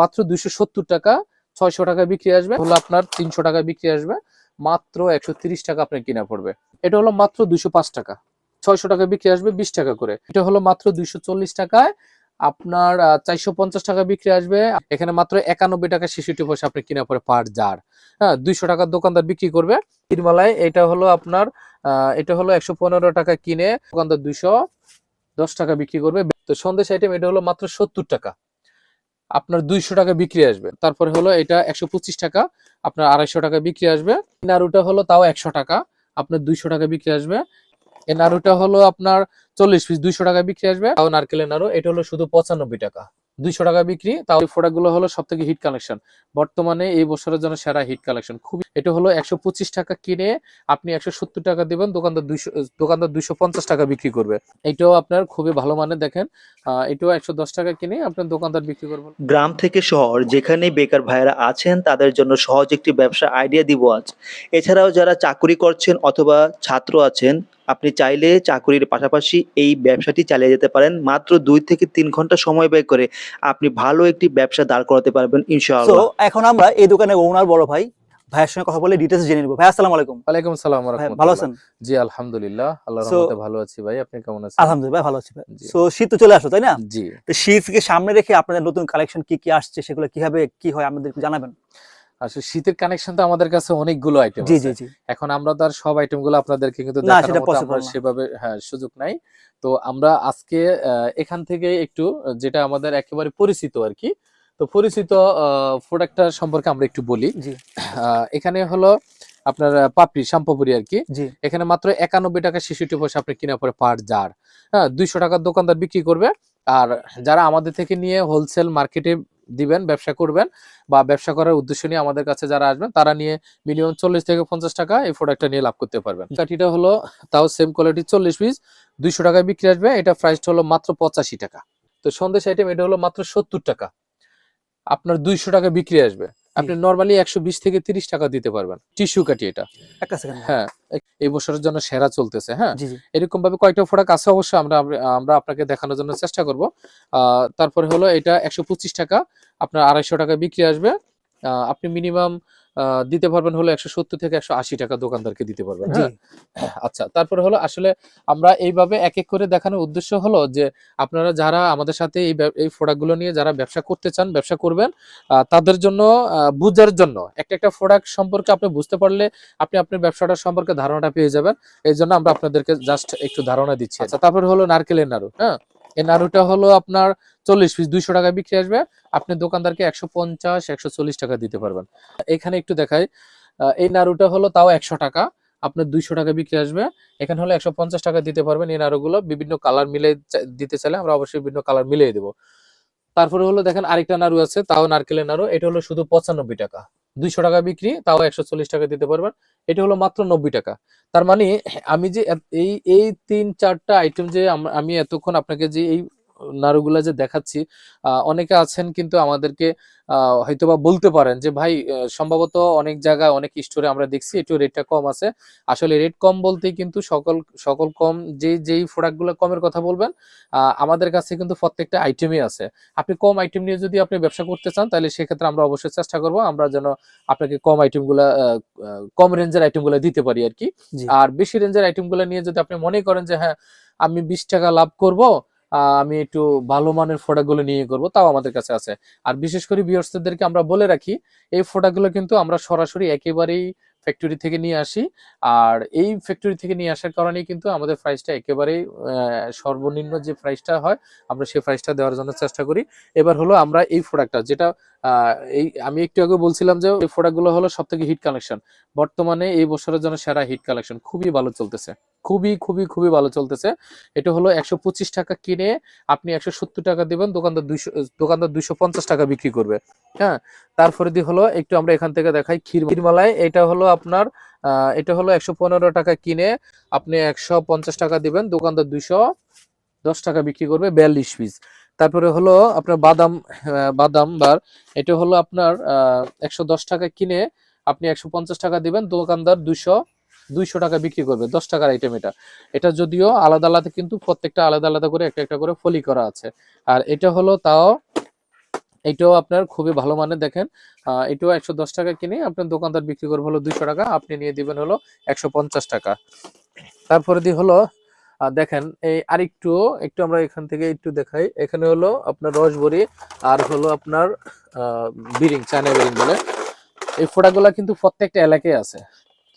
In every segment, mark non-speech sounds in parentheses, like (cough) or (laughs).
মাত্র দুইশো সত্তর টাকা, ছয়শো টাকা বিক্রি আসবে। হলো আপনার তিনশো টাকা বিক্রি আসবে। মাত্র একশো টাকা আপনার কিনা পড়বে। এটা হলো মাত্র দুইশো পাঁচ টাকা। ছয়শো টাকা বিক্রি আসবে বিশ টাকা করে। এটা হলো মাত্র দুইশো চল্লিশ টাকায়। আপনার চারশো পঞ্চাশ টাকা বিক্রি আসবে। এখানে মাত্র একানব্বই টাকা ছেষট্টি পয়সা আপনি কিনা পরে পার জার হ্যাঁ দুইশো টাকার দোকানদার বিক্রি করবে। তিরমালায় এটা হলো আপনার এটা হলো একশো পনেরো টাকা কিনে দোকানদার দুইশো দশ টাকা বিক্রি করবে। তো সন্দেশ আইটেম এটা হলো মাত্র সত্তর টাকা। আপনার দুইশো টাকা বিক্রি আসবে। তারপরে হলো এটা একশো পঁচিশ টাকা, আপনার আড়াইশো টাকা বিক্রি আসবে। নাড়ুটা হলো তাও একশো টাকা, আপনার দুইশো টাকা বিক্রি আসবে। এই নাড়ুটা হলো আপনার চল্লিশ পিস দুইশো টাকা বিক্রি আসবে। তাও নারকেলের নাড়ু, এটা হলো শুধু পঁচানব্বই টাকা। দুইশো টাকা বিক্রি, তাও এই প্রোডাক্টগুলো হলো সব থেকে হিট কালেকশন বর্তমানে এই বছরের জন্য সেরা হিট কালেকশন খুবই এটা হলো একশো পঁচিশ টাকা কিনে আপনি একশো সত্তর টাকা দিবেন, দোকানদার দুইশো দোকানদার দুইশো পঞ্চাশ টাকা বিক্রি করবে। এটাও আপনার খুবই ভালো মানের দেখেন। এটাও একশো দশ টাকা কিনে আপনার দোকানদার বিক্রি করবেন। গ্রাম থেকে শহর যেখানে বেকার ভাইয়েরা আছেন, তাদের জন্য সহজ একটি ব্যবসা আইডিয়া দিব আজ। এছাড়াও যারা চাকুরি করছেন অথবা ছাত্র আছেন আপনি চাইলে চাকুরির পাশাপাশি এই ব্যবসাটি চালিয়ে যেতে পারেন। মাত্র দুই থেকে তিন ঘণ্টা সময় ব্যয় করে আপনি ভালো একটি ব্যবসা দাঁড় করাতে পারবেন ইনশাআল্লাহ। এখন আমরা এই দোকানের ওনার বড় ভাই ভাইয়ের সঙ্গে কথা বলে ডিটেলস জেনে নিব। ভাই আসসালামু আলাইকুম। ওয়ালাইকুম সালাম ভালো আছেন? জি আলহামদুলিল্লাহ আল্লাহর রহমতে ভালো আছি ভাই আপনি কেমন আছেন? আলহামদুলিল্লাহ ভাই, ভালো আছি ভাই। সো শীত তো চলে আসলো তাই না? জি। তো শীতকে সামনে রেখে আপনাদের নতুন কালেকশন কি কি আসছে সেগুলো কীভাবে কি হয় আমাদের জানাবেন? আসলে শীতের কানেকশন তো আমাদের কাছে অনেকগুলো আইটেম জি জি জি। এখন আমরা সব আইটেমগুলো আপনাদেরকে কিন্তু। সেভাবে হ্যাঁ সুযোগ নাই। তো আমরা আজকে এখান থেকে একটু যেটা আমাদের একেবারে পরিচিত আর কি তো পরিচিত প্রোডাক্টটা সম্পর্কে আমরা একটু বলি। এখানে হলো আপনার পাপড়ি শ্যাম্পুপুরি আর কি। জি। এখানে মাত্র একানব্বই টাকা ছেষট্টি পয়সা আপনি কিনা পরে পার জার হ্যাঁ দুইশো টাকার দোকানদার বিক্রি করবে। আর যারা আমাদের থেকে নিয়ে হোলসেল মার্কেটে দিবেন, ব্যবসা করবেন বা ব্যবসা করার উদ্দেশ্য নিয়ে আমাদের কাছে যারা আসবেন, তারা নিয়ে মিনিমাম চল্লিশ থেকে পঞ্চাশ টাকা এই প্রোডাক্টটা নিয়ে লাভ করতে পারবেন। কাঠিটা হলো তাও সেম কোয়ালিটি চল্লিশ পিস দুইশো টাকায় বিক্রি আসবে। এটা প্রাইসটা হলো মাত্র পঁচাশি টাকা। তো সন্দেশ আইটেম এটা হলো মাত্র সত্তর টাকা। আপনার দুইশো টাকা বিক্রি আসবে। আপনি নর্মালি একশো বিশ থেকে তিরিশ টাকা দিতে পারবেন। টিস্যু কাটি এটা। হ্যাঁ এই বছরের জন্য সেরা চলতেছে হ্যাঁ? এরকম ভাবে কয়েকটা প্রোডাক্ট আছে অবশ্যই আমরা আমরা আপনাকে দেখানোর জন্য চেষ্টা করব। আহ, তারপরে হলো এটা একশো পঁচিশ টাকা আপনার আড়াইশো টাকা বিক্রি আসবে। আহ, আপনি মিনিমাম দিতে পারবেন হলো একশো সত্তর থেকে একশো আশি টাকা দোকানদারকে দিতে পারবেন হ্যাঁ? আচ্ছা তারপরে হলো আসলে আমরা এইভাবে এক এক করে দেখানোর উদ্দেশ্য হলো যে আপনারা যারা আমাদের সাথে এই এই প্রোডাক্টগুলো নিয়ে যারা ব্যবসা করতে চান ব্যবসা করবেন আহ, তাদের জন্য আহ, বুঝার জন্য একটা একটা প্রোডাক্ট সম্পর্কে আপনি বুঝতে পারলে আপনি আপনার ব্যবসাটা সম্পর্কে ধারণাটা পেয়ে যাবেন। এই জন্য আমরা আপনাদেরকে জাস্ট একটু ধারণা দিচ্ছি। আচ্ছা তারপরে হলো নারকেলের নাড়ু হ্যাঁ? এই নাড়ুটা হলো আপনার চল্লিশ পিস দুইশো টাকা বিক্রি আসবে। আপনি দোকানদারকে একশো পঞ্চাশ, একশো চল্লিশ টাকা দিতে পারবেন। এখানে একটু দেখাই এই নাড়ুটা হলো তাও একশো টাকা, আপনার দুইশো টাকা বিক্রি আসবে। এখানে হলো একশো পঞ্চাশ টাকা দিতে পারবেন এই নাড়ুগুলো। বিভিন্ন কালার মিলে দিতে চাইলে আমরা অবশ্যই বিভিন্ন কালার মিলিয়ে দেবো। তারপরে হলো দেখেন আরেকটা নাড়ু আছে, তাও নারকেলের নাড়ু। এটা হলো শুধু পঁচানব্বই টাকা। দুইশো টাকা বিক্রি, তাও একশো চল্লিশ টাকা দিতে পারবেন। এটা হলো মাত্র নব্বই টাকা। তার মানে আমি যে এই এই তিন চারটা আইটেম যে আমি এতক্ষণ আপনাকে যে এই নাড়ুগুলা যে দেখাচ্ছি অনেকে আছেন কিন্তু আমাদেরকে আহ, হয়তোবা বলতে পারেন যে ভাই সম্ভবত অনেক জায়গায় অনেক স্টোরে আমরা দেখছি একটু রেটটা কম আছে। আসলে রেট কম বলতে কিন্তু সকল সকল কম যে যেই প্রোডাক্টগুলো কমের কথা বলবেন আমাদের কাছে কিন্তু প্রত্যেকটা আইটেমই আছে। আপনি কম আইটেম নিয়ে যদি আপনি ব্যবসা করতে চান তাহলে সেক্ষেত্রে আমরা অবশ্যই চেষ্টা করব আমরা যেন আপনাকে কম আইটেমগুলো কম রেঞ্জের আইটেমগুলো দিতে পারি আর কি। আর বেশি রেঞ্জের আইটেমগুলো নিয়ে যদি আপনি মনে করেন যে হ্যাঁ আমি বিশ টাকা লাভ করব আমি একটু ভালো মানের প্রোডাক্টগুলো নিয়ে করব, তাও আমাদের কাছে আছে। আর বিশেষ করে ভিউয়ার্সদেরকে আমরা বলে রাখি, এই প্রোডাক্টগুলো কিন্তু আমরা সরাসরি একেবারেই ফ্যাক্টরি থেকে নিয়ে আসি। আর এই ফ্যাক্টরি থেকে নিয়ে আসার কারণেই কিন্তু আমাদের প্রাইসটা একেবারেই সর্বনিম্ন যে প্রাইসটা হয়, আমরা সেই প্রাইসটা দেওয়ার জন্য চেষ্টা করি। এবার হলো আমরা এই প্রোডাক্টটা যেটা এই, আমি একটু আগে বলছিলাম যে এই প্রোডাক্টগুলো হলো সব থেকে হিট কালেকশন বর্তমানে এই বছরের জন্য সেরা হিট কালেকশন খুবই ভালো চলতেছে। খুবই খুবই খুবই ভালো চলতেছে। এটা হলো একশো পঁচিশ টাকা কিনে আপনি একশো সত্তর টাকা দিবেন, দোকানদার দুইশো দোকানদার দুইশো পঞ্চাশ টাকা বিক্রি করবে। হ্যাঁ? তারপরে দিয়ে হলো একটু আমরা এখান থেকে দেখাই ক্ষীর, ক্ষীরমালায়। এটা হলো আপনার এটা হলো একশো পনেরো টাকা কিনে আপনি একশো পঞ্চাশ টাকা দিবেন, দোকানদার দুইশো দশ টাকা বিক্রি করবে, বিয়াল্লিশ পিস। তারপরে হলো আপনার বাদাম বাদাম বার। এটা হলো আপনার একশো দশ টাকা কিনে আপনি একশো পঞ্চাশ টাকা দিবেন, দোকানদার দুইশো দুইশো টাকা বিক্রি করবে, দশ টাকার আইটেম এটা। এটা যদিও আলাদা আলাদা, কিন্তু প্রত্যেকটা আলাদা আলাদা করে একটা একটা করে ফলি করা আছে। আর এটা হলো তাও, এটাও আপনার খুবই ভালো মানের, দেখেন এটাও একশো দশ টাকা কিনে আপনার দোকানদার বিক্রি করবে হলো দুইশো টাকা, আপনি নিয়ে দিবেন হলো একশো পঞ্চাশ টাকা। তারপরে দিয়ে হলো দেখেন, এই আরেকটু, একটু আমরা এখান থেকে একটু দেখাই। এখানে হলো আপনার রসবরি আর হলো আপনার বিরিং, চায়না বিরিং বলে। এই ফোটাগুলা কিন্তু প্রত্যেকটা এলাকায় আছে।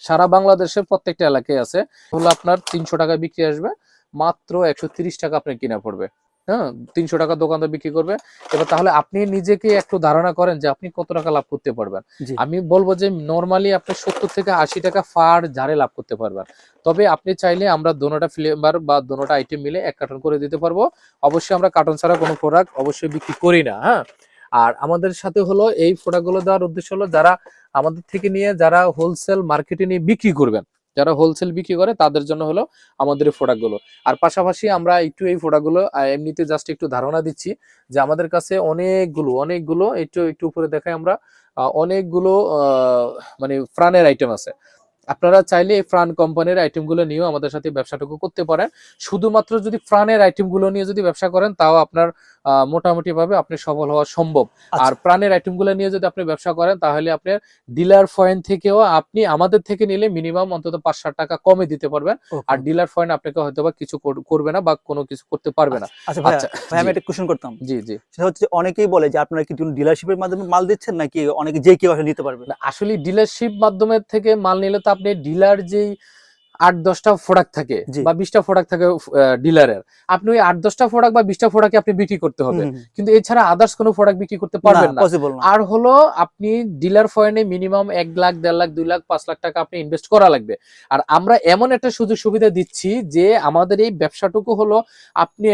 সারা বাংলাদেশের প্রত্যেকটা এলাকায় আছে। হলো আপনার তিনশো টাকা বিক্রি আসবে। মাত্র একশো তিরিশ টাকা আপনার কিনা পড়বে। হ্যাঁ তিনশো টাকা দোকানদার বিক্রি করবে। এবার তাহলে আপনি নিজেকে একটু ধারণা করেন যে আপনি কত টাকা লাভ করতে পারবেন। আমি বলব যে নর্মালি আপনি সত্তর থেকে আশি টাকা ফার ঝাড়ে লাভ করতে পারবেন। তবে আপনি চাইলে আমরা দোনোটা ফ্লেভার বা দোনোটা আইটেম মিলে এক কার্টন করে দিতে পারব। অবশ্যই আমরা কার্টন ছাড়া কোনো প্রোডাক্ট অবশ্যই বিক্রি করি না হ্যাঁ। আর আমাদের সাথে হলো এই প্রোডাক্টগুলো দেওয়ার উদ্দেশ্য হলো যারা আমাদের থেকে নিয়ে যারা হোলসেল মার্কেটে নিয়ে বিক্রি করবেন, যারা হোলসেল বিক্রি করে তাদের জন্য হলো আমাদের এই প্রোডাক্টগুলো আর পাশাপাশি আমরা একটু এই প্রোডাক্টগুলো এমনিতে জাস্ট একটু ধারণা দিচ্ছি যে আমাদের কাছে অনেকগুলো অনেকগুলো একটু একটু উপরে দেখাই আমরা অনেকগুলো মানে ফ্রানের আইটেম আছে। আপনারা চাইলে এই ফ্রান কোম্পানির আইটেমগুলো নিয়েও আমাদের সাথে ব্যবসাটুকু করতে পারেন। শুধুমাত্র যদি ফ্রানের আইটেমগুলো নিয়ে যদি ব্যবসা করেন, তাও আপনার মোটামুটি ভাবে আপনি সফল হওয়া সম্ভব। আচ্ছা। আর প্রাণের আইটেম আইটেমগুলো নিয়ে যদি আপনি ব্যবসা করেন তাহলে আপনার ডিলার পয়েন্ট থেকেও আপনি আমাদের থেকে নিলে মিনিমাম অন্তত পাঁচ ষাট টাকা কমে দিতে পারবেন। আর ডিলার পয়েন্ট আপনাকে হয়তো বা কিছু কর- করবে না বা কোনো কিছু করতে পারবে না। আচ্ছা। আচ্ছা, ভাই আমি জি। একটা কোশ্চেন করতাম। জি জি। সেটা হচ্ছে অনেকেই বলে যে আপনারা কি ডিলারশিপের মাধ্যমে মাল দিচ্ছেন নাকি অনেকে যে কেউ আসলে নিতে পারবে? না, আসলে ডিলারশিপ মাধ্যমে থেকে মাল নিলে তো আপনি ডিলার যেই আট দশটা প্রোডাক্ট থাকে। বা বিশটা প্রোডাক্ট থাকে ডিলারের। আপনি ওই আট দশটা প্রোডাক্ট বা বিশটা প্রোডাক্ট আপনি বিক্রি করতে হবে। কিন্তু এছাড়া আদার্স কোনো প্রোডাক্ট বিক্রি করতে পারবেন না আর হলো আপনি ডিলার ফয়েনে মিনিমাম এক লাখ দেড় লাখ দুই লাখ পাঁচ লাখ টাকা আপনি ইনভেস্ট করা লাগবে। আর আমরা এমন একটা সুযোগ সুবিধা দিচ্ছি যে আমাদের এই ব্যবসাটুকু হলো আপনি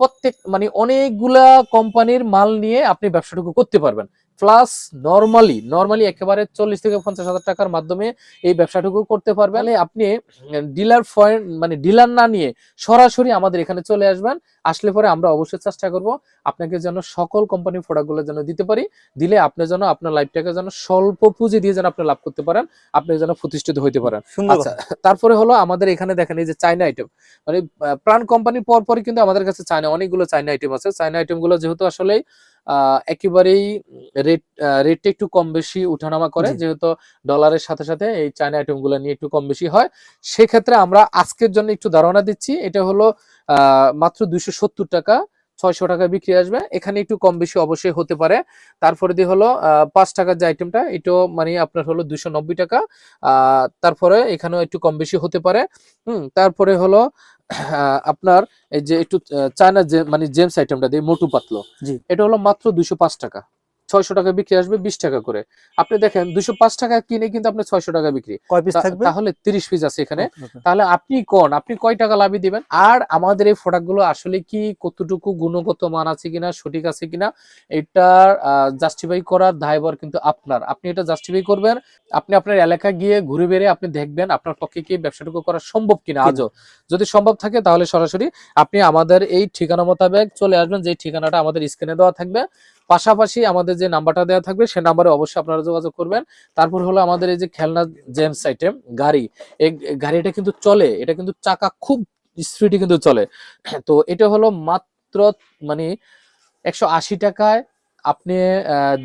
প্রত্যেক মানে অনেকগুলা কোম্পানির মাল নিয়ে আপনি ব্যবসাটুকু করতে পারবেন। প্লাস নর্মালি নর্মালি একেবারে চল্লিশ থেকে পঞ্চাশ হাজার টাকার মাধ্যমে এই ব্যবসাটুকু করতে পারবেন। আপনি ডিলার মানে ডিলার না নিয়ে সরাসরি আমাদের এখানে চলে আসবেন। আসলে পরে আমরা অবশ্যই চেষ্টা করব আপনাকে যেন সকল কোম্পানির প্রোডাক্টগুলো যেন দিতে পারি। দিলে আপনি যেন আপনার লাইফটাকে যেন স্বল্প পুঁজি দিয়ে যেন আপনি লাভ করতে পারেন আপনি যেন প্রতিষ্ঠিত হইতে পারেন। আচ্ছা তারপরে হলো আমাদের এখানে দেখেন এই যে চাইনা আইটেম মানে প্রাণ কোম্পানির পর পরই কিন্তু আমাদের কাছে চায়না অনেকগুলো চাইনা আইটেম আছে। চাইনা আইটেমগুলো যেহেতু আসলে একেবারেই রেট রেটটা একটু কম বেশি উঠানামা করে যেহেতু ডলারের সাথে সাথে এই চাইনা আইটেমগুলো নিয়ে একটু কম বেশি হয়। সেক্ষেত্রে আমরা আজকের জন্য একটু ধারণা দিচ্ছি এটা হলো আহ, মাত্র দুইশো সত্তর টাকা ছয়শো টাকা বিক্রি আসবে। এখানে একটু কম বেশি অবশ্যই হতে পারে। তারপরে দিয়ে হলো আহ, পাঁচ টাকার যে আইটেমটা এটাও মানে আপনার হলো দুইশো নব্বই টাকা। আহ, তারপরে এখানেও একটু কম বেশি হতে পারে। হুম তারপরে হলো আপনার এই যে একটু চায়না যে মানে জেমস আইটেমটা দিয়ে মোটু পাতলো জি। এটা হলো মাত্র দুইশো পাঁচ টাকা ছয়শো টাকা বিক্রি আসবে বিশ টাকা করে। আপনি দেখেন দুইশো পাঁচ টাকা কিনে কিন্তু আপনি ছয়শো টাকা বিক্রি। তাহলে তিরিশ পিস আছে এখানে। Okay, okay. তাহলে আপনি কোন? আপনি কয় টাকা লাভই দিবেন? আর আমাদের এই প্রোডাক্টগুলো আসলে কি কতটুকু গুণগত মান আছে কিনা সঠিক আছে কিনা এটা জাস্টিফাই করার দায়ভার কিন্তু আপনার। আপনি এটা জাস্টিফাই করবেন আপনি আপনার এলাকা গিয়ে ঘুরে বেড়ে আপনি দেখবেন আপনার পক্ষে কি ব্যবসাটুকু করা সম্ভব কিনা কিনা। আজও। যদি সম্ভব থাকে তাহলে সরাসরি আপনি আমাদের এই ঠিকানা মোতাবেক চলে আসবেন যে ঠিকানাটা আমাদের স্ক্রিনে দেওয়া থাকবে। পাশাপাশি আমাদের যে নাম্বারটা দেওয়া থাকবে, সে নাম্বারে অবশ্যই আপনারা যোগাযোগ করবেন। তারপর হলো আমাদের এই যে খেলনা জেমস আইটেম গাড়ি, এই গাড়িটা কিন্তু চলে, এটা কিন্তু চাকা খুব স্পিডে কিন্তু চলে। তো এটা হলো মাত্র মানে একশো আশি টাকায় আপনি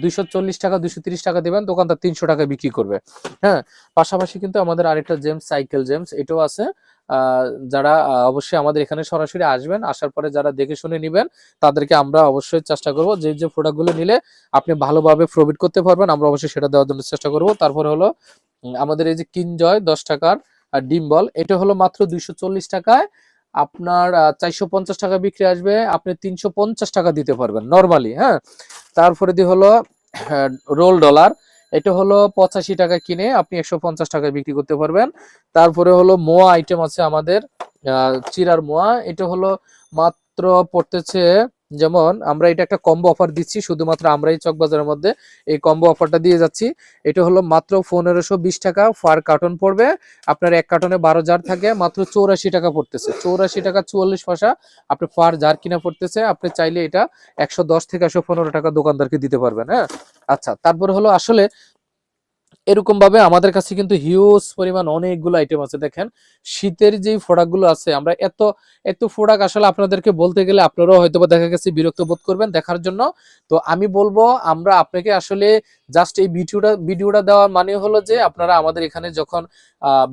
দুইশো চল্লিশ টাকা, দুইশো তিরিশ টাকা দেবেন, দোকানদার তিনশো টাকা বিক্রি করবে। হ্যাঁ পাশাপাশি কিন্তু আমাদের আরেকটা জেমস, সাইকেল জেমস, এটাও আছে। যারা অবশ্যই আমাদের এখানে সরাসরি আসবেন, আসার পরে যারা দেখে শুনে নিবেন, তাদেরকে আমরা অবশ্যই চেষ্টা করব যে যে প্রোডাক্টগুলো নিলে আপনি ভালোভাবে প্রফিট করতে পারবেন, আমরা অবশ্যই সেটা দেওয়ার জন্য চেষ্টা করব। তারপর হলো আমাদের এই যে কিনজয় দশ টাকার ডিম বল, এটা হলো মাত্র দুইশো চল্লিশ টাকায়। আপনার চারশো পঞ্চাশ টাকা বিক্রি আসবে, আপনি তিনশো পঞ্চাশ টাকা দিতে পারবেন নর্মালি হ্যাঁ। তারপরে দিয়ে হলো রোল ডলার। এটা হলো পঁচাশি টাকা কিনে আপনি একশো পঞ্চাশ টাকায় বিক্রি করতে পারবেন। তারপরে হলো মোয়া আইটেম আছে আমাদের চিরার মোয়া। এটা হলো মাত্র পড়তেছে যেমন আমরা এটা একটা কম্বো অফার দিচ্ছি, শুধুমাত্র আমরাই চকবাজারের মধ্যে এই কম্বো অফারটা দিয়ে যাচ্ছি। এটা হলো মাত্র পনেরোশো বিশ টাকা ফার কার্টন পড়বে। আপনার এক কার্টনে বারো জার থাকে, মাত্র চৌরাশি টাকা পড়তেছে। চৌরাশি টাকা চুয়াল্লিশ পয়সা, আপনি ফার জার কিনা পড়তেছে, আপনি চাইলে এটা একশো দশ থেকে একশো পনেরো টাকা দোকানদারকে দিতে পারবেন হ্যাঁ? আচ্ছা তারপরে হলো আসলে এরকম ভাবে আমাদের কাছে কিন্তু হিউজ পরিমাণ অনেকগুলো আইটেম আছে। দেখেন, শীতের যেই প্রোডাক্টগুলো আছে, আমরা এত এত প্রোডাক্ট আসলে আপনাদেরকে বলতে গেলে আপনারাও হয়তো দেখা গেছে বিরক্ত বোধ করবেন দেখার জন্য। তো আমি বলব, আমরা আপনাকে আসলে জাস্ট এই ভিডিওটা ভিডিওটা দেওয়ার মানে হলো যে আপনারা আমাদের এখানে যখন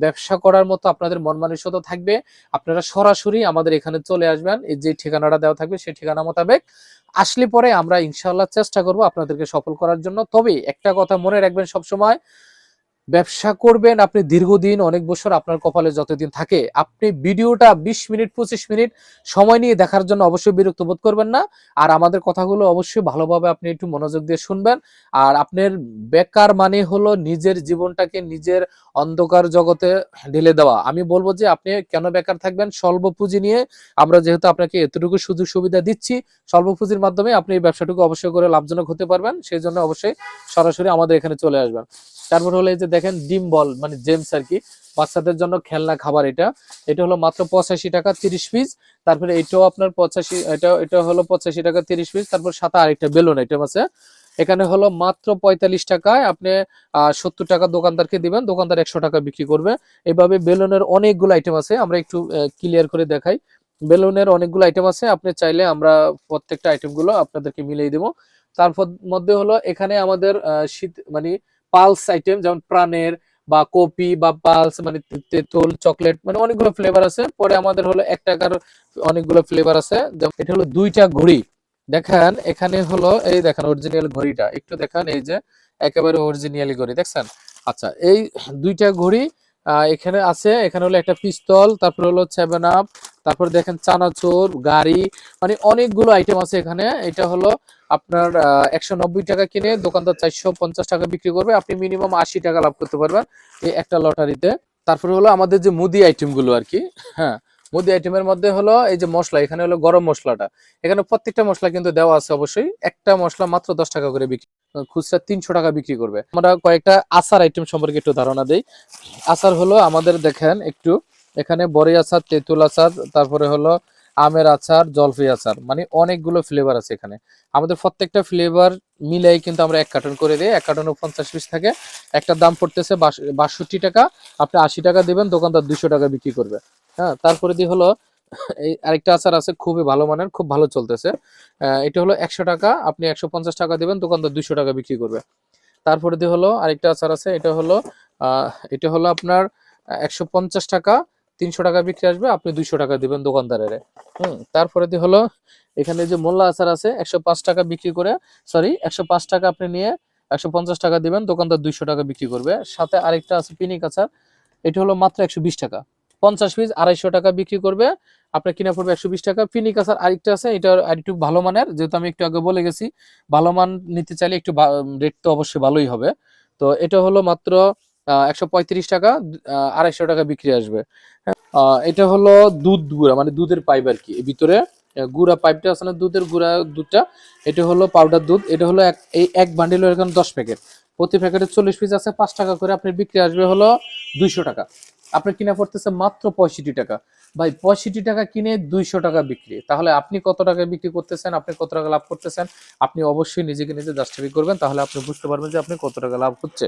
ব্যবসা করার মতো আপনাদের মন মানসিকতা থাকবে, আপনারা সরাসরি আমাদের এখানে চলে আসবেন। এই যে ঠিকানাটা দেওয়া থাকবে সেই ঠিকানা মোতাবেক। আসলে পরে আমরা ইনশাল্লাহ চেষ্টা করব আপনাদেরকে সফল করার জন্য। তবে একটা কথা মনে রাখবেন সবসময় ব্যবসা করবেন আপনি দীর্ঘদিন, অনেক বছর আপনার কপালে যতদিন থাকে, আপনি ভিডিওটা বিশ মিনিট, পঁচিশ মিনিট সময় নিয়ে দেখার জন্য অবশ্যই বিরক্ত বোধ করবেন না। আর আমাদের কথাগুলো অবশ্যই ভালোভাবে আপনি একটু মনোযোগ দিয়ে শুনবেন। আর আপনার বেকার মানে হলো নিজের জীবনটাকে নিজের অন্ধকার জগতে ঢেলে দেওয়া। আমি বলব যে আপনি কেন বেকার থাকবেন? স্বল্প পুঁজি নিয়ে আমরা যেহেতু আপনাকে এতটুকু সুযোগ সুবিধা দিচ্ছি, স্বল্প পুঁজির মাধ্যমে আপনি এই ব্যবসাটুকু অবশ্যই করে লাভজনক হতে পারবেন। সেই জন্য অবশ্যই সরাসরি আমাদের এখানে চলে আসবেন। তারপর হলো এই যে দেখেন ডিম বল মানে জেমস আর কি। বাচ্চাদের জন্য খেলনা খাবার এটা। এটা হলো মাত্র পঁচাশি টাকা তিরিশ পিস তারপরে এটাও আপনার পঁচাশি, এটা এটা হলো পঁচাশি টাকা তিরিশ পিস তারপর সাথে আরেকটা বেলুন আইটেম আছে। এখানে হলো মাত্র পঁয়তাল্লিশ টাকায় আপনি সত্তর টাকা দোকানদারকে দিবেন। দোকানদার একশো টাকা বিক্রি করবে। এইভাবে বেলুনের অনেকগুলো আইটেম আছে। আমরা একটু ক্লিয়ার করে দেখাই। বেলুনের অনেকগুলো আইটেম আছে। আপনি চাইলে আমরা প্রত্যেকটা আইটেমগুলো আপনাদেরকে মিলিয়ে দেবো। তারপর মধ্যে হলো এখানে আমাদের শীত মানে পালস আইটেম, যেমন প্রাণের বা কপি বা পালস মানে তেতুল, চকলেট মানে অনেকগুলো ফ্লেভার আছে। পরে আমাদের হলো এক টাকার অনেকগুলো ফ্লেভার আছে। এটা হলো দুইটা ঘড়ি। দেখেন, এখানে হলো, এই দেখেন অরিজিনাল ঘড়িটা। একটু দেখেন, এই যে একেবারে অরিজিনালি ঘড়ি, দেখছেন? আচ্ছা এই দুইটা ঘড়ি এখানে আছে, এখানে হলো একটা পিস্তল, তারপর হলো সেভেন আপ তারপর দেখেন চানাচোর, গাড়ি মানে অনেকগুলো আইটেম আছে এখানে। এটা হলো আপনার একশো নব্বই টাকা কিনে দোকানদার চারশো পঞ্চাশ টাকা বিক্রি করবে। আপনি মিনিমাম আশি টাকা লাভ করতে পারবেন এই একটা লটারিতে তারপরে হলো আমাদের যে মুদি আইটেমগুলো আর কি হ্যাঁ মুদি আইটেমের মধ্যে হলো এই যে মশলা, এখানে হলো গরম মশলাটা। এখানে প্রত্যেকটা মশলা কিন্তু দেওয়া আছে অবশ্যই। একটা মশলা মাত্র দশ টাকা করে বিক্রি, খুচরা তিনশো টাকা বিক্রি করবে। আমরা কয়েকটা আচার আইটেম সম্পর্কে একটু ধারণা দেই। আচার হলো আমাদের দেখেন একটু, এখানে বড়ি আচার, তেঁতুল আচার, তারপরে হলো আমের আচার জলফি আচার মানে অনেকগুলো ফ্লেভার আছে এখানে। আমাদের প্রত্যেকটা ফ্লেভার মিলাই কিন্তু আমরা এক কার্টন করে দিই। এক কার্টনে পঞ্চাশ পিস থাকে। একটা দাম পড়তেছে বাষট্টি টাকা। আপনি আশি টাকা দিবেন, দোকানদার দুশো টাকা বিক্রি করবে। হ্যাঁ তারপরে দিয়ে হলো, এই আরেকটা আচার আছে, খুবই ভালো মানের, খুব ভালো চলতেছে। এটা হলো একশো টাকা, আপনি একশো পঞ্চাশ টাকা দিবেন, দোকানদার দুশো টাকা বিক্রি করবে। তারপরে দিয়ে হলো আরেকটা আচার আছে, এটা হলো এটা হলো আপনার একশো পঞ্চাশ টাকা, তিনশো টাকা বিক্রি আসবে, আপনি দুইশো টাকা দিবেন দোকানদারের। হুম, তারপরে দিয়ে হলো, এখানে যে মোল্লা আচার আছে, একশো পাঁচ টাকা বিক্রি করে সরি একশো পাঁচ টাকা আপনি নিয়ে একশো পঞ্চাশ টাকা দিবেন, দোকানদার দুইশো টাকা বিক্রি করবে। সাথে আরেকটা আছে পিনিক আচার, এটা হলো মাত্র একশো বিশ টাকা। পঞ্চাশ পিস আড়াইশো টাকা বিক্রি করবে। আপনার কিনা পড়বে একশো বিশ টাকা। পিনিক আচার আরেকটা আছে, এটা আরেকটু ভালো মানের। যেহেতু আমি একটু আগে বলে গেছি, ভালো মান নিতে চাইলে একটু রেট তো অবশ্যই ভালোই হবে। তো এটা হলো মাত্র একশো পঁয়ত্রিশ টাকা আড়াইশো টাকা বিক্রি আসবে। এটা হলো দুধ গুঁড়া মানে দুধের পাইপ আর কি ভিতরে। গুঁড়া পাইপটা আছে না, দুধের গুঁড়া দুধটা। এটা হলো পাউডার দুধ। এটা হলো এক, এই এক বান্ডিল এখানে দশ প্যাকেট প্রতি প্যাকেটে চল্লিশ পিস আছে, পাঁচ টাকা করে আপনার বিক্রি আসবে হলো দুইশো টাকা। আপনার কিনা পড়তেছে মাত্র পঁয়ষট্টি টাকা। ভাই, পঁয়ষট্টি টাকা কিনে দুইশো টাকা বিক্রি। তাহলে আপনি কত টাকা বিক্রি করতেছেন, আপনি কত টাকা লাভ করতেছেন, আপনি অবশ্যই নিজেকে নিজে জাস্টিফাই করবেন, তাহলে আপনি বুঝতে পারবেন যে আপনি কত টাকা লাভ হচ্ছে।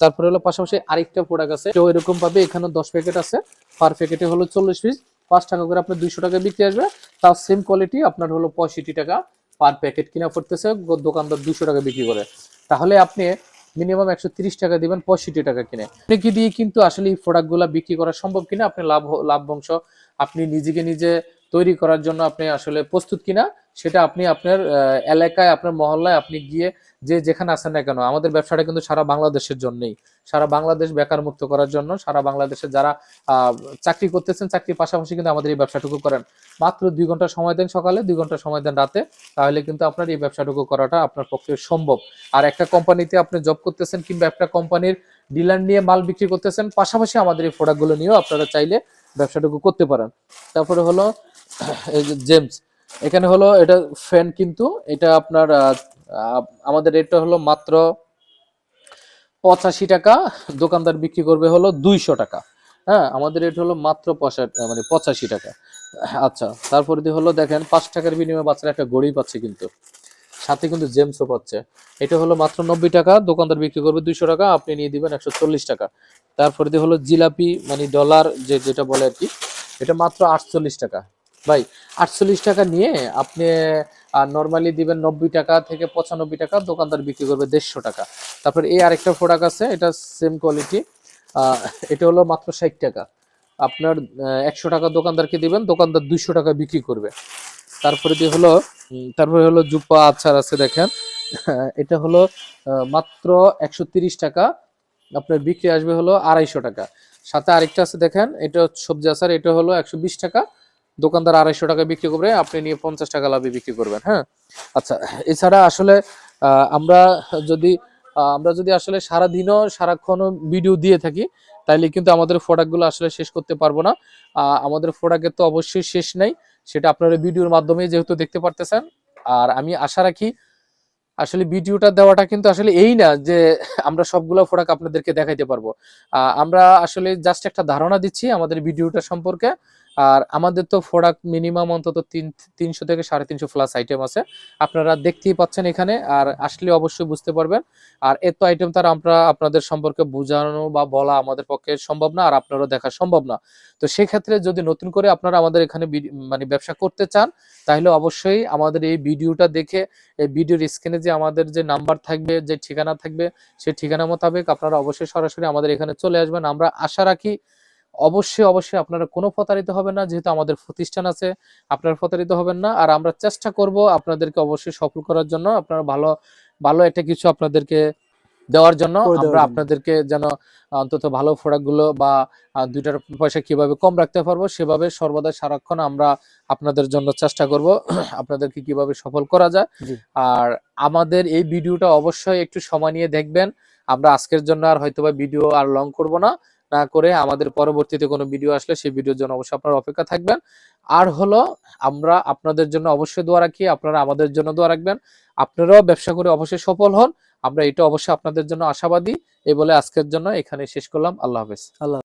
তারপরে হলো পাশাপাশি আরেকটা প্রোডাক্ট আছে তো এরকম পাবে। এখানে দশ প্যাকেট আছে। পার প্যাকেটে হলো চল্লিশ পিস পাঁচ টাকা করে আপনার দুইশো টাকা বিক্রি আসবে। তার সেম কোয়ালিটি আপনার হলো পঁয়ষট্টি টাকা পার প্যাকেট কিনা পড়তেছে, দোকানদার দুশো টাকা বিক্রি করে। তাহলে আপনি মিনিমাম একশো টাকা দিবেন, পঁয়ষট্টি টাকা কিনে। আপনাকে দিয়ে কিন্তু আসলে এই প্রোডাক্টগুলো বিক্রি করা সম্ভব কিনা, আপনি লাভ লাভ বংশ আপনি নিজেকে নিজে তৈরি করার জন্য আপনি আসলে প্রস্তুত কিনা সেটা আপনি আপনার এলাকায়, আপনার মহল্লায় আপনি গিয়ে যে যেখানে আছেন না কেন, আমাদের ব্যবসাটা কিন্তু সারা বাংলাদেশের জন্যই। সারা বাংলাদেশ বেকার মুক্ত করার জন্য, সারা বাংলাদেশে যারা চাকরি করতেছেন, চাকরির পাশাপাশি কিন্তু আমাদের এই ব্যবসাটুকু করেন। মাত্র দুই ঘণ্টা সময় দেন সকালে, দুই ঘণ্টা সময় দেন রাতে, তাহলে কিন্তু আপনার এই ব্যবসাটুকু করাটা আপনার পক্ষে সম্ভব। আর একটা কোম্পানিতে আপনি জব করতেছেন কিংবা একটা কোম্পানির ডিলার নিয়ে মাল বিক্রি করতেছেন, পাশাপাশি আমাদের এই প্রোডাক্টগুলো নিয়েও আপনারা চাইলে ব্যবসাটুকু করতে পারেন। তারপরে হলো জেমস এখানে হলো এটা ফ্যান কিন্তু, এটা আপনার আমাদের রেটটা হলো মাত্র পঁচাশি টাকা, দোকানদার বিক্রি করবে হলো দুইশো টাকা। হ্যাঁ আমাদের রেট হলো মাত্র মানে পঁচাশি টাকা। আচ্ছা তারপরে দিয়ে হলো দেখেন, পাঁচ টাকার বিনিময়ে বাচ্চারা একটা গড়ি পাচ্ছে কিন্তু। সাথে কিন্তু জেমসও পাচ্ছে। এটা হলো মাত্র নব্বই টাকা, দোকানদার বিক্রি করবে দুইশো টাকা, আপনি নিয়ে দিবেন একশো চল্লিশ টাকা। তারপরে দিয়ে হলো জিলাপি মানে ডলার যে, যেটা বলে আর কি, এটা মাত্র আটচল্লিশ টাকা। ভাই, আটচল্লিশ টাকা নিয়ে আপনি নর্মালি দিবেন নব্বই টাকা থেকে পঁচানব্বই টাকা, দোকানদার বিক্রি করবে দেড়শো টাকা। তারপর এই আরেকটা প্রোডাক্ট আছে, এটা সেম কোয়ালিটি এটা হলো মাত্র ষাট টাকা। আপনার একশো টাকা দোকানদারকে দিবেন, দোকানদার দুইশো টাকা বিক্রি করবে। তারপরে দিয়ে হলো তারপরে হলো জুপা আচার আছে, দেখেন। (laughs) এটা হলো মাত্র একশো টাকা। আপনার বিক্রি আসবে হলো আড়াইশো টাকা। সাথে আরেকটা আছে, দেখেন, এটা সবজি আচার, এটা হলো একশো বিশ টাকা। দোকানদার আড়াইশো টাকা বিক্রি করবে, আপনি নিয়ে পঞ্চাশ টাকা লাভে বিক্রি করবেন হ্যাঁ? আচ্ছা এছাড়া আসলে আমরা যদি আমরা যদি আসলে সারাদিনও, সারাক্ষণও ভিডিও দিয়ে থাকি, তাইলে কিন্তু আমাদের প্রোডাক্টগুলো আসলে শেষ করতে পারব না। আমাদের প্রোডাক্টের তো অবশ্যই শেষ নেই, সেটা আপনারা ভিডিওর মাধ্যমে যেহেতু দেখতে পারতেছেন। আর আমি আশা রাখি, আসলে ভিডিওটা দেওয়াটা কিন্তু আসলে এই না যে, আমরা সবগুলো প্রোডাক্ট আপনাদেরকে দেখাইতে পারব। আমরা আসলে জাস্ট একটা ধারণা দিচ্ছি আমাদের ভিডিওটা সম্পর্কে। আর আমাদের তো প্রোডাক্ট মিনিমাম অন্তত তিন, তিনশো থেকে সাড়ে তিনশো প্লাস আইটেম আছে। আপনারা দেখতেই পাচ্ছেন এখানে, আর আসলে অবশ্যই বুঝতে পারবেন। আর এত আইটেম তার আমরা আপনাদের সম্পর্কে বোঝানো বা বলা আমাদের পক্ষে সম্ভব না, আর আপনারও দেখা সম্ভব না। তো সেক্ষেত্রে যদি নতুন করে আপনারা আমাদের এখানে মানে ব্যবসা করতে চান, তাহলে অবশ্যই আমাদের এই ভিডিওটা দেখে, এই ভিডিওর স্ক্রিনে যে আমাদের যে নাম্বার থাকবে, যে ঠিকানা থাকবে সেই ঠিকানা মোতাবেক আপনারা অবশ্যই সরাসরি আমাদের এখানে চলে আসবেন। আমরা আশা রাখি অবশ্যই অবশ্যই আপনারা কোনো প্রতারিত হবেন না যেহেতু আমাদের প্রতিষ্ঠান আছে আপনারা প্রতারিত হবেন না। আর আমরা চেষ্টা করব আপনাদেরকে অবশ্যই সফল করার জন্য আপনারা ভালো ভালো একটা কিছু আপনাদেরকে দেওয়ার জন্য। আমরা আপনাদেরকে যেন অন্তত ভালো প্রোডাক্টগুলো বা দুইটার পয়সা কীভাবে কম রাখতে পারব সেভাবে সর্বদা সারাক্ষণ আমরা আপনাদের জন্য চেষ্টা করব আপনাদেরকে কীভাবে সফল করা যায়। আর আমাদের এই ভিডিওটা অবশ্যই একটু সময় নিয়ে দেখবেন। আমরা আজকের জন্য আর হয়তোবা ভিডিও আর লং করব না। না করে আমাদের পরবর্তীতে কোনো ভিডিও আসলে সেই ভিডিওর জন্য অবশ্যই আপনারা অপেক্ষা থাকবেন। আর হলো, আমরা আপনাদের জন্য অবশ্যই দোয়া রাখি, আপনারা আমাদের জন্য দোয়া রাখবেন। আপনারাও ব্যবসা করে অবশ্যই সফল হন। আমরা এটা অবশ্যই আপনাদের জন্য আশাবাদী। এই বলে আজকের জন্য এখানে শেষ করলাম। আল্লাহ হাফেজ। আল্লাহ